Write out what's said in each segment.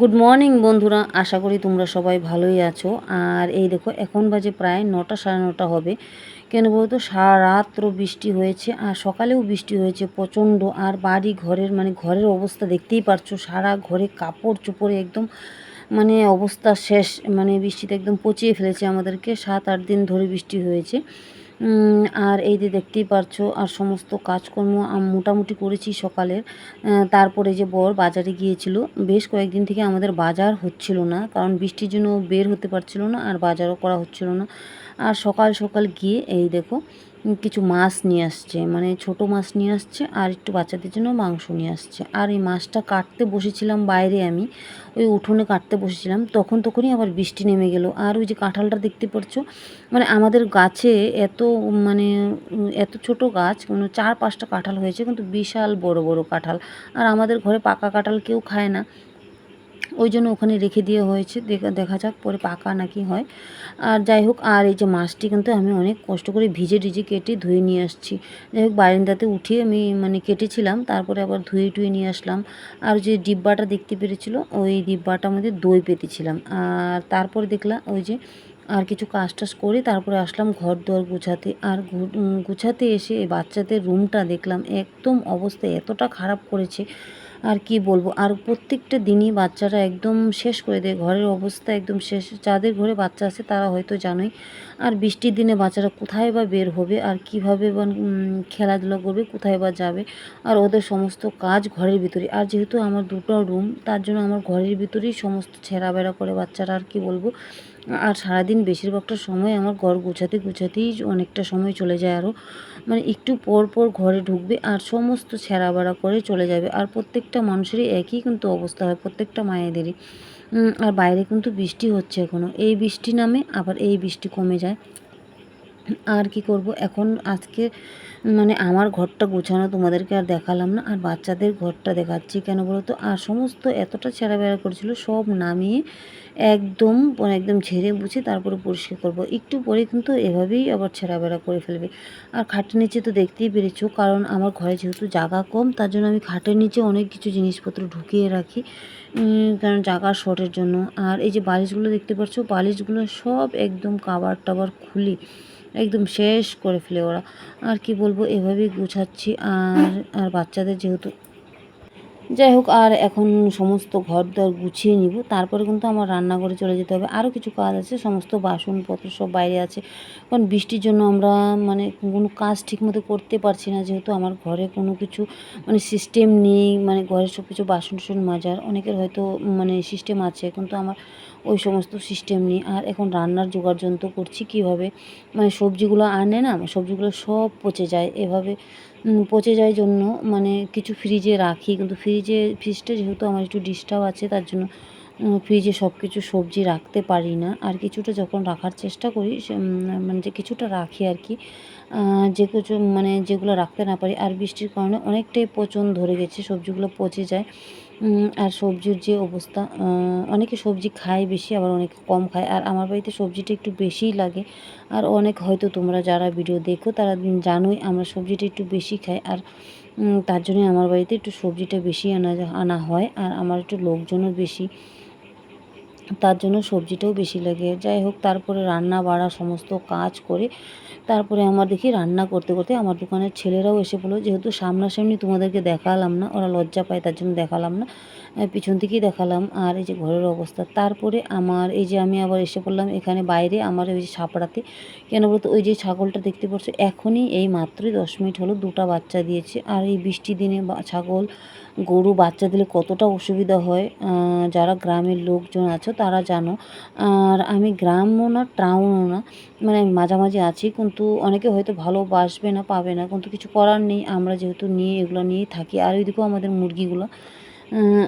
Good morning বন্ধুরা। আশা করি তোমরা সবাই ভালোই আছো। আর এই দেখো, এখন বাজে প্রায় নটা, সাড়ে নটা হবে। কেন বলতো, সারা রাত্র বৃষ্টি হয়েছে, আর সকালেও বৃষ্টি হয়েছে প্রচণ্ড। আর বাড়ি ঘরের মানে ঘরের অবস্থা দেখতেই পারছ, সারা ঘরে কাপড় চোপড়ে একদম মানে অবস্থা শেষ। মানে বৃষ্টিতে একদম পচিয়ে ফেলেছে আমাদেরকে। সাত, আট দিন ধরে বৃষ্টি হয়েছে। আর এই যে দেখতেই পারছ, আর সমস্ত কাজকর্ম মোটামুটি করেছি সকালের। তারপরে যে বর বাজারে গিয়েছিল, বেশ কয়েকদিন থেকে আমাদের বাজার হচ্ছিল না, কারণ বৃষ্টির জন্য বের হতে পারছিল না আর বাজারও করা হচ্ছিল না। আর সকাল সকাল গিয়ে, এই দেখো কিছু মাছ নিয়ে আসছে মানে ছোট মাছ নিয়ে আসছে আর একটু বাচ্চাদের জন্য মাংস নিয়ে আসছে। আর এই মাছটা কাটতে বসেছিলাম বাইরে আমি, ওই উঠোনে কাটতে বসেছিলাম, তখন তখনই আবার বৃষ্টি নেমে গেল। আর ওই যে কাঁঠালটা দেখতে পাচ্ছ মানে আমাদের গাছে এত মানে এত ছোট গাছ মানে চার পাঁচটা কাঁঠাল হয়েছে, কিন্তু বিশাল বড় বড় কাঁঠাল। আর আমাদের ঘরে পাকা কাঁঠাল কেউ খায় না। ওই জন্য ওখানে রেখে দেওয়া হয়েছে, দেখা দেখা যাক, পরে পাকা নাকি হয়। আর যাই হোক, আর এই যে মাছটি কিন্তু আমি অনেক কষ্ট করে ভিজে টিজে কেটে ধুয়ে নিয়ে আসছি। যাই হোক, বারিন্দাতে উঠিয়ে আমি মানে কেটেছিলাম, তারপরে আবার ধুয়ে টুয়ে নিয়ে আসলাম। আর যে ডিব্বাটা দেখতে পেরেছিল, ওই ডিব্বাটার মধ্যে দই পেতেছিলাম। আর তারপরে দেখলাম ওই যে আর কিছু কাজ টাজ করে তারপরে আসলাম ঘর দুয়ার গুছাতে। আর গুছাতে এসে বাচ্চাদের রুমটা দেখলাম, একদম অবস্থা এতটা খারাপ করেছে। আর কি বলব? আর প্রত্যেকটা দিনই বাচ্চারা একদম শেষ করে দেয়। ঘরের অবস্থা একদম শেষ। যাদের ঘরে বাচ্চা আছে, তারা হয়তো জানোই। আর বৃষ্টির দিনে বাচ্চারা কোথায় বা বের হবে? আর কীভাবে বা খেলাধুলা করবে? কোথায় বা যাবে? আর ওদের সমস্ত কাজ ঘরের ভিতরে। আর যেহেতু আমার দুটো রুম তার জন্য আমার ঘরের ভিতরেই সমস্ত ছেঁড়া বেড়া করে বাচ্চারা আর কি বলব? আর সারাদিন বেশিরভাগটা সময় আমার ঘর গুছাতে গুছাতেই অনেকটা সময় চলে যায় আরও। মানে একটু পর পর ঘরে ঢুকবে আর সমস্ত ছেঁড়াবেড়া করে চলে যাবে। আর প্রত্যেকটা মানুষেরই একই কিন্তু অবস্থা হয়, প্রত্যেকটা মায়েদেরই। আর বাইরে কিন্তু বৃষ্টি হচ্ছে এখনও এই বৃষ্টি নামে আবার এই বৃষ্টি কমে যায়। আর কি করব? এখন আজকে মানে আমার ঘরটা গোছানো তোমাদেরকে আর দেখালাম না, আর বাচ্চাদের ঘরটা দেখাচ্ছি কেন বলো তো? আর সমস্ত এতটা ছেঁড়াবেড়া করেছিল, সব নামিয়ে একদম মানে একদম ঝেড়ে বুঝে তারপরে পরিষ্কার করব। একটু পরে কিন্তু এভাবেই আবার ছেঁড়াবেড়া করে ফেলবে। আর খাটের নিচে তো দেখতেই পেরেছ, কারণ আমার ঘরে যেহেতু জায়গা কম, তার জন্য আমি খাটের নিচে অনেক কিছু জিনিসপত্র ঢুকিয়ে রাখি কারণ জায়গা শর্টের জন্য। আর এই যে বালিশগুলো দেখতে পাচ্ছ, বালিশগুলো সব একদম কাবার টাবার খুলি। একদম শেষ করে ফেলে ওরা। আর কি বলব, এভাবেই গুছাচ্ছি। আর আর বাচ্চাদের যেহেতু যাই হোক, আর এখন সমস্ত ঘর দর গুছিয়ে নিব। তারপরে কিন্তু আমার রান্নাঘরে চলে যেতে হবে। আরও কিছু কাজ আছে, সমস্ত বাসনপত্র সব বাইরে আছে। কারণ বৃষ্টির জন্য আমরা মানে কোনো কাজ ঠিকমতো করতে পারছি না, যেহেতু আমার ঘরে কোনো কিছু মানে সিস্টেম নেই। মানে ঘরের সব কিছু বাসন টাসন মাজার। অনেকের হয়তো মানে সিস্টেম আছে, কিন্তু আমার ওই সমস্ত সিস্টেম নেই আর এখন রান্নার জোগাড় যন্ত্র করছি কীভাবে? মানে সবজিগুলো আনে না, সবজিগুলো সব পচে যায়। এভাবে পচে যায় জন্য মানে কিছু ফ্রিজে রাখি। কিন্তু ফ্রিজে ফ্রিজটা যেহেতু আমার একটু ডিস্টার্ব আছে, তার জন্য ফ্রিজে সব কিছু সবজি রাখতে পারি না। আর কিছুটা যখন রাখার চেষ্টা করি মানে যে কিছুটা রাখি আর কি যে কিছু মানে যেগুলো রাখতে না পারি, আর বৃষ্টির কারণে অনেকটাই পচন ধরে গেছে, সবজিগুলো পচে যায়। আর সবজির যে অবস্থা অনেকে সবজি খায় বেশি, আবার অনেকে কম খায়। আর আমার বাড়িতে সবজিটা একটু বেশিই লাগে। আর অনেক হয়তো তোমরা যারা ভিডিও দেখো, তারা জানোই আমরা সবজিটা একটু বেশি খাই। আর তার জন্যই আমার বাড়িতে একটু সবজিটা বেশি আনা আনা হয়। আর আমার একটু লোকজনও বেশি। তার জন্য সবজিটাও বেশি লাগে। যাই হোক, তারপরে রান্না বাড়া সমস্ত কাজ করে তারপরে আমার দেখি রান্না করতে করতে আমার দোকানের ছেলেরাও এসে বলল, যেহেতু সামনাসামনি তোমাদেরকে দেখালাম না, ওরা লজ্জা পায়, তার জন্য দেখালাম না। পিছন থেকেই দেখালাম। আর এই যে ঘরের অবস্থা, তারপরে আমার এই যে আমি আবার এসে পড়লাম এখানে বাইরে আমার ওই যে সাপড়াতে। কেন বলতো, ওই যে ছাগলটা দেখতে পাচ্ছ, এখনই এই মাত্রই দশ মিনিট হলো, দুটো বাচ্চা দিয়েছে। আর এই বৃষ্টির দিনে ছাগল, গরু, বাচ্চা দিলে কতটা অসুবিধা হয় যারা গ্রামের লোকজন আছো তারা জানো। আর আমি গ্রামও না, টাউনও না মানে আমি মাঝামাঝি আছি, কিন্তু অনেকে হয়তো ভালোবাসবে না, পাবে না, কিন্তু কিছু করার নেই। আমরা যেহেতু নিয়ে, এগুলো নিয়েই থাকি। আর ওইদিকেও আমাদের মুরগিগুলো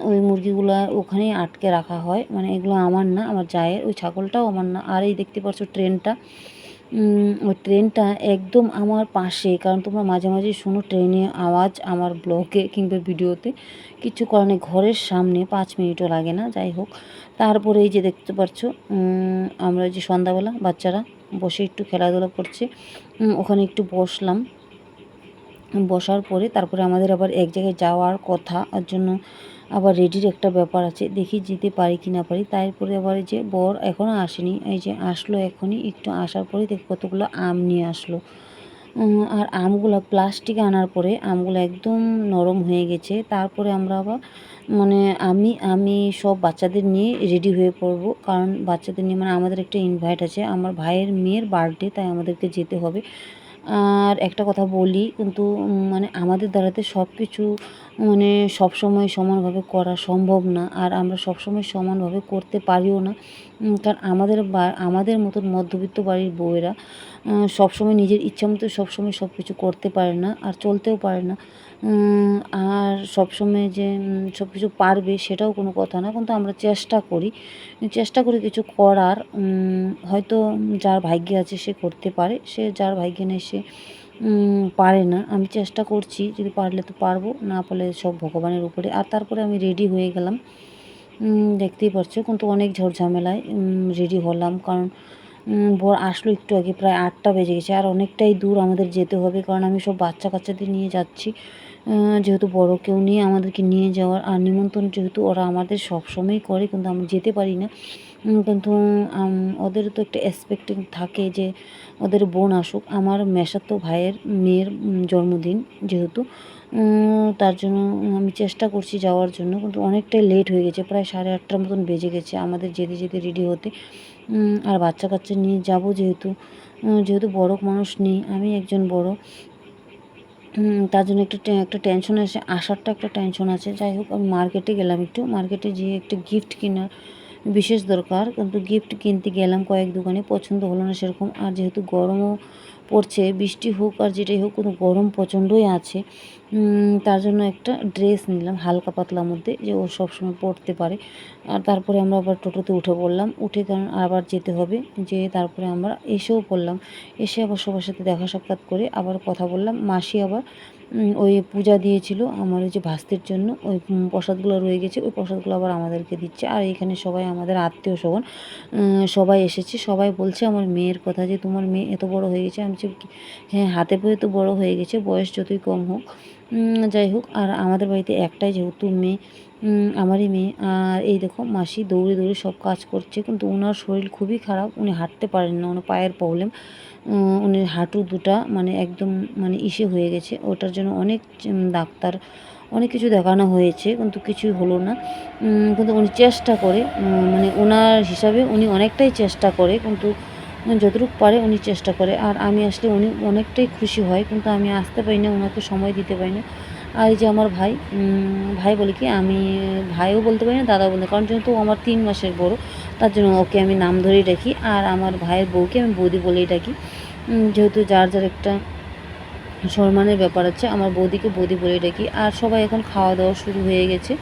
ওই মুরগিগুলো ওখানেই আটকে রাখা হয়। মানে এগুলো আমার না, আমার জায়ের, ওই ছাগলটাও আমার না। আর এই দেখতে পাচ্ছ ট্রেনটা। ওই ট্রেনটা একদম আমার পাশে। কারণ তোমরা মাঝে মাঝে শোনো ট্রেনে আওয়াজ আমার ব্লগে কিংবা ভিডিওতে। কিছু নেই ঘরের সামনে পাঁচ মিনিটও লাগে না, যাই হোক। তারপরে এই যে দেখতে পাচ্ছ আমরা যে সন্ধ্যাবেলা বাচ্চারা বসে একটু খেলাধুলা করছে ওখানে একটু বসলাম। বসার পরে তারপরে আমাদের আবার এক জায়গায় যাওয়ার কথা জন্য আবার রেডির একটা ব্যাপার আছে, দেখি যেতে পারি কি না পারি। তারপরে আবার যে বর এখনও আসেনি, এই যে আসলো এখনই, একটু আসার পরে দেখি কতগুলো আম নিয়ে আসলো। আর আমগুলো প্লাস্টিক আনার পরে আমগুলো একদম নরম হয়ে গেছে। তারপরে আমরা আবার মানে আমি আমি সব বাচ্চাদের নিয়ে রেডি হয়ে পড়ব। কারণ বাচ্চাদের নিয়ে মানে আমাদের একটা ইনভাইট আছে, আমার ভাইয়ের মেয়ের বার্থডে তাই আমাদেরকে যেতে হবে। আর একটা কথা বলি, কিন্তু মানে আমাদের দ্বারাতে সব কিছু মানে সবসময় সমানভাবে করা সম্ভব না, আর আমরা সবসময় সমানভাবে করতে পারিও না। কারণ আমাদের আমাদের মতন মধ্যবিত্ত বাড়ির বউয়েরা সবসময় নিজের ইচ্ছা মতো সবসময় সব কিছু করতে পারে না আর চলতেও পারে না। আর সবসময় যে সব কিছু পারবে সেটাও কোনো কথা না। কিন্তু আমরা চেষ্টা করি। চেষ্টা করি কিছু করার হয়তো যার ভাগ্যে আছে সে করতে পারে, সে যার ভাগ্যে নেই সে পারে না। আমি চেষ্টা করছি, যদি পারলে তো পারব, না পারলে সব ভগবানের উপরে। আর তারপরে আমি রেডি হয়ে গেলাম। দেখতেই পারছ, কিন্তু অনেক ঝড়ঝামেলায় রেডি হলাম। কারণ বর আসলো একটু আগে, প্রায় আটটা বেজে গেছে। আর অনেকটাই দূর আমাদের যেতে হবে, কারণ আমি সব বাচ্চা কাচ্চাদের নিয়ে যাচ্ছি। যেহেতু বড় কেউ নিয়ে আমাদেরকে নিয়ে যাওয়ার। আর নিমন্ত্রণ যেহেতু ওরা আমাদের সব সময়ই করে, কিন্তু আমি যেতে পারি না। কিন্তু ওদের তো একটা এক্সপেক্টিং থাকে যে ওদের বোন আসুক। আমার মেশাতো ভাইয়ের মেয়ের জন্মদিন যেহেতু। তার জন্য আমি চেষ্টা করছি যাওয়ার জন্য, কিন্তু অনেকটাই লেট হয়ে গেছে, প্রায় সাড়ে আটটার মতন বেজে গেছে আমাদের যেতে যেতে রেডি হতে। আর বাচ্চা কাচ্চা নিয়ে যাব যেহেতু যেহেতু বড় মানুষ নেই, আমি একজন বড়। তার জন্য একটু একটা টেনশন আছে আসারটা একটা টেনশন আছে। যাই হোক, আমি মার্কেটে গেলাম একটু। মার্কেটে যেয়ে একটু গিফট কেনার বিশেষ দরকার। কিন্তু গিফট কিনতে গেলাম কয়েক দোকানে, পছন্দ হলো না সেরকম। আর যেহেতু গরমও পড়ছে, বৃষ্টি হোক আর যেটাই হোক, কোনো গরম প্রচণ্ডই আছে। তার জন্য একটা ড্রেস নিলাম, হালকা পাতলার মধ্যে, যে ও সবসময় পড়তে পারে। আর তারপরে আমরা আবার টোটোতে উঠে পড়লাম। উঠে কারণ আবার যেতে হবে, যে তারপরে আমরা এসেও পড়লাম। এসে আবার সবার সাথে দেখা সাক্ষাৎ করে আবার কথা বললাম। মাসি আবার ওই পূজা দিয়েছিল আমার ওই যে ভাস্তের জন্য। ওই প্রসাদগুলো রয়ে গেছে, ওই প্রসাদগুলো আবার আমাদেরকে দিচ্ছে। আর এখানে সবাই আমাদের আত্মীয় স্বজন সবাই এসেছে। সবাই বলছে আমার মেয়ের কথা যে তোমার মেয়ে এত বড় হয়ে গেছে। আমি হ্যাঁ হাতে পেয়ে তো বড় হয়ে গেছে, বয়স যতই কম হোক। যাই হোক, আর আমাদের বাড়িতে একটাই যেহেতু মেয়ে আমারই মেয়ে। আর এই দেখো, মাসি দৌড়ে দৌড়ে সব কাজ করছে, কিন্তু ওনার শরীর খুবই খারাপ, উনি হাঁটতে পারেন না ওনার পায়ের প্রবলেম উনি হাঁটু দুটা মানে একদম মানে ইসে হয়ে গেছে, ওটার জন্য অনেক ডাক্তার, অনেক কিছু দেখানো হয়েছে, কিন্তু কিছুই হলো না। কিন্তু উনি চেষ্টা করে মানে ওনার হিসাবে উনি অনেকটাই চেষ্টা করে, কিন্তু যতটুকু পারে উনি চেষ্টা করে। আর আমি আসলে উনি অনেকটাই খুশি হয়, কিন্তু আমি আসতে পারি না ওনাকে সময় দিতে পারি না। আর এই যে আমার ভাই ভাই বলে কি, আমি ভাইও বলতে পারি না, দাদাও বলতে কারণ যেহেতু আমার তিন মাসের বড়, তার জন্য ওকে আমি নাম ধরেই ডাকি, আর আমার ভাইয়ের বউকে আমি বৌদি বলেই ডাকি। যেহেতু যার যার একটা সম্মানের ব্যাপার আছে, আমার বৌদিকে বৌদি বলে ডাকি, আর সবাই এখন খাওয়া দাওয়া শুরু হয়ে গেছে।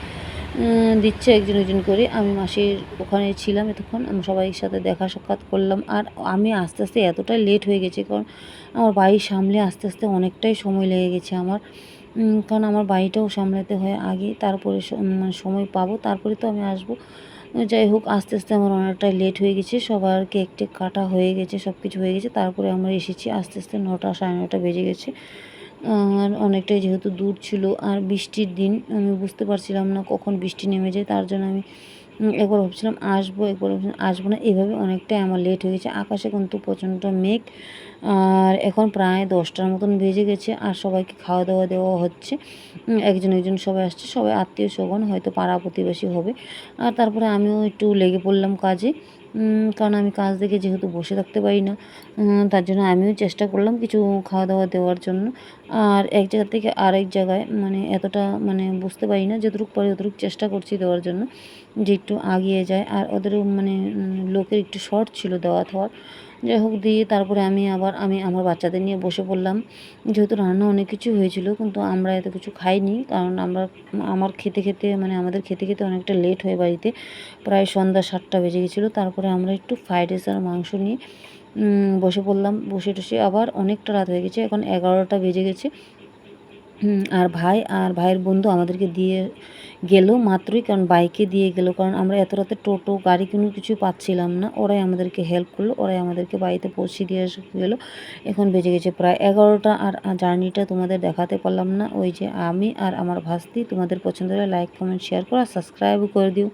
দিচ্ছে একজন একজন করে, আমি মাসির ওখানে ছিলাম এতক্ষণ, আমি সবাই সাথে দেখা সাক্ষাৎ করলাম, আর আমি আস্তে আস্তে এতটাই লেট হয়ে গেছে, কারণ আমার বাড়ি সামলে আস্তে আস্তে অনেকটাই সময় লেগে গেছে আমার। কারণ আমার বাড়িটাও সামলাতে হয় আগে, তারপরে মানে সময় পাবো, তারপরে তো আমি আসব। যাই হোক, আস্তে আস্তে আমার অনেকটাই লেট হয়ে গেছে, সবার কেক টেক কাটা হয়ে গেছে সব কিছু হয়ে গেছে, তারপরে আমরা এসেছি, আস্তে আস্তে নটা সাড়ে নটা বেজে গেছে। আর অনেকটাই যেহেতু দূর ছিল, আর বৃষ্টির দিন, আমি বুঝতে পারছিলাম না কখন বৃষ্টি নেমে যায়, তার জন্য আমি একবার ভাবছিলাম আসব, একবার ভাবছিলাম আসব না। এভাবে অনেকটাই আমার লেট হয়ে গেছে। আকাশে কিন্তু প্রচণ্ড মেঘ। আর এখন প্রায় দশটার মতন বেজে গেছে আর সবাইকে খাওয়া দাওয়া দেওয়া হচ্ছে। একজন একজন সবাই আসছে। সবাই আত্মীয় স্বজন, হয়তো পাড়া প্রতিবেশী হবে। আর তারপরে আমিও একটু লেগে পড়লাম কাজে। কারণ আমি কাজ দেখে যেহেতু বসে থাকতে পারি না তার জন্য আমিও চেষ্টা করলাম কিছু খাওয়া দাওয়া দেওয়ার জন্য। আর এক জায়গা থেকে আরেক জায়গায় মানে এতটা মানে বুঝতে পারি না, যতটুকু পারি ততটুকু চেষ্টা করছি দেওয়ার জন্য যে একটু আগিয়ে যায়। আর ওদেরও মানে লোকের একটু শর্ট ছিল দেওয়া থাওয়ার যাই হোক দিয়ে তারপরে আমি আবার, আমি আমার বাচ্চাদের নিয়ে বসে পড়লাম। যেহেতু রান্না অনেক কিছু হয়েছিল, কিন্তু আমরা এত কিছু খাইনি। কারণ আমরা, আমার খেতে খেতে মানে আমাদের খেতে খেতে অনেকটা লেট হয়ে বাড়িতে। প্রায় সন্ধ্যা সাতটা বেজে গেছিল। তারপরে আমরা একটু ফ্রাইড রাইস আর মাংস নিয়ে বসে পড়লাম। বসে টসে আবার অনেকটা রাত হয়ে গেছে। এখন এগারোটা বেজে গেছে। আর ভাই, আর ভাইয়ের বন্ধু আমাদেরকে দিয়ে গেল মাত্রই, কারণ বাইকে দিয়ে গেল, কারণ আমরা এত রাতে টোটো, গাড়ি কোনো কিছু পাচ্ছিলাম না। ওরাই আমাদেরকে হেল্প করল, ওরাই আমাদেরকে বাড়িতে পৌঁছে দিয়ে এসে গেলো। এখন বেজে গেছে প্রায় এগারোটা, আর জার্নিটা তোমাদের দেখাতে পারলাম না। ওই যে আমি আর আমার ভাস্তি, তোমাদের পছন্দ হলে লাইক কমেন্ট শেয়ার করো, আর সাবস্ক্রাইবও করে দিও।